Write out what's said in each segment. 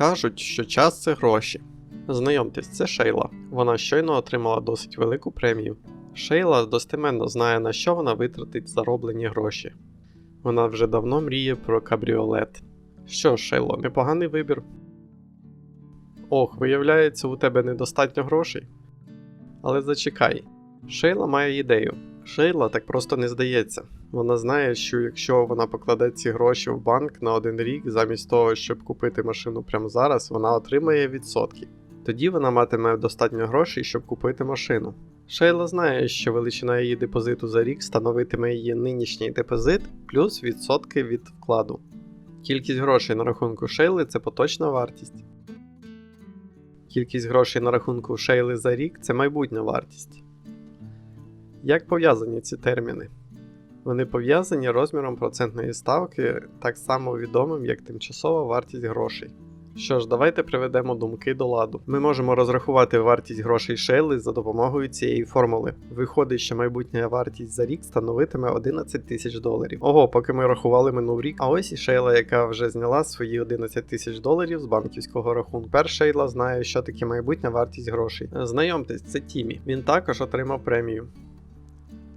Кажуть, що час це гроші. Знайомтесь, це Шейла. Вона щойно отримала досить велику премію. Шейла достеменно знає, на що вона витратить зароблені гроші. Вона вже давно мріє про кабріолет. Що Шейло, непоганий вибір. Ох, виявляється, у тебе недостатньо грошей. Але зачекай, Шейла має ідею. Шейла так просто не здається. Вона знає, що якщо вона покладе ці гроші в банк на один рік, замість того, щоб купити машину прямо зараз, вона отримає відсотки. Тоді вона матиме достатньо грошей, щоб купити машину. Шейла знає, що величина її депозиту за рік становитиме її нинішній депозит плюс відсотки від вкладу. Кількість грошей на рахунку Шейли це поточна вартість. Кількість грошей на рахунку Шейли за рік це майбутня вартість. Як пов'язані ці терміни? Вони пов'язані розміром процентної ставки, так само відомим як тимчасова вартість грошей. Що ж, давайте приведемо думки до ладу. Ми можемо розрахувати вартість грошей Шейли за допомогою цієї формули. Виходить, що майбутня вартість за рік становитиме 11 тисяч доларів. Ого, поки ми рахували минув рік. А ось і Шейла, яка вже зняла свої 11 тисяч доларів з банківського рахунку. Тепер Шейла знає, що таке майбутня вартість грошей. Знайомтесь, це Тімі. Він також отримав премію.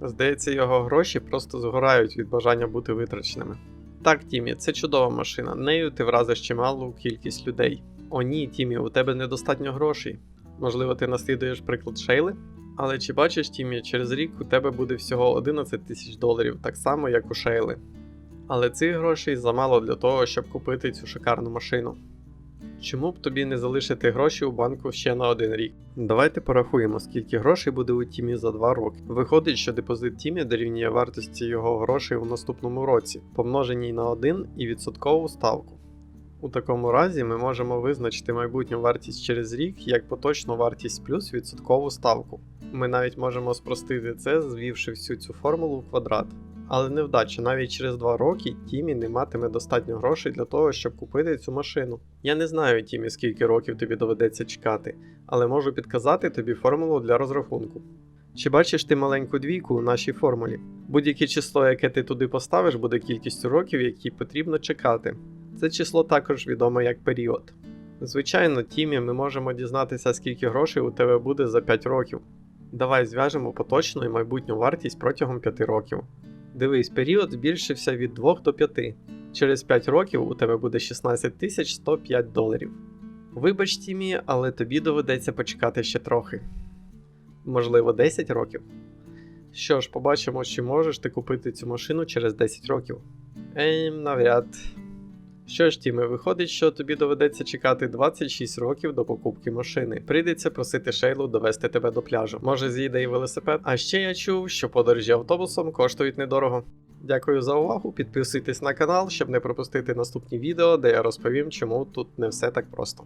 Здається, його гроші просто згорають від бажання бути витраченими. Так, Тімі, це чудова машина. Нею ти вразиш чималу кількість людей. О ні, Тімі, у тебе недостатньо грошей. Можливо, ти наслідуєш приклад Шейли? Але чи бачиш, Тімі, через рік у тебе буде всього 11 тисяч доларів, так само, як у Шейли. Але цих грошей замало для того, щоб купити цю шикарну машину. Чому б тобі не залишити гроші у банку ще на один рік? Давайте порахуємо, скільки грошей буде у Тімі за 2 роки. Виходить, що депозит Тімі дорівнює вартості його грошей у наступному році, помноженій на 1 і відсоткову ставку. У такому разі ми можемо визначити майбутню вартість через рік як поточну вартість плюс відсоткову ставку. Ми навіть можемо спростити це, звівши всю цю формулу в квадрат. Але невдача, навіть через 2 роки Тімі не матиме достатньо грошей для того, щоб купити цю машину. Я не знаю, Тімі, скільки років тобі доведеться чекати, але можу підказати тобі формулу для розрахунку. Чи бачиш ти маленьку двійку у нашій формулі? Будь-яке число, яке ти туди поставиш, буде кількістю років, які потрібно чекати. Це число також відоме як період. Звичайно, Тімі, ми можемо дізнатися, скільки грошей у тебе буде за 5 років. Давай зв'яжемо поточну і майбутню вартість протягом 5 років. Дивись, період збільшився від 2 до 5. Через 5 років у тебе буде 16 105 доларів. Вибач, Тімі, але тобі доведеться почекати ще трохи. Можливо, 10 років. Що ж, побачимо, чи можеш ти купити цю машину через 10 років. Ем, навряд. Що ж, Тіме, виходить, що тобі доведеться чекати 26 років до покупки машини. Прийдеться просити Шейлу довести тебе до пляжу. Може, з'їде і велосипед. А ще я чув, що подорожі автобусом коштують недорого. Дякую за увагу. Підписуйтесь на канал, щоб не пропустити наступні відео, де я розповім, чому тут не все так просто.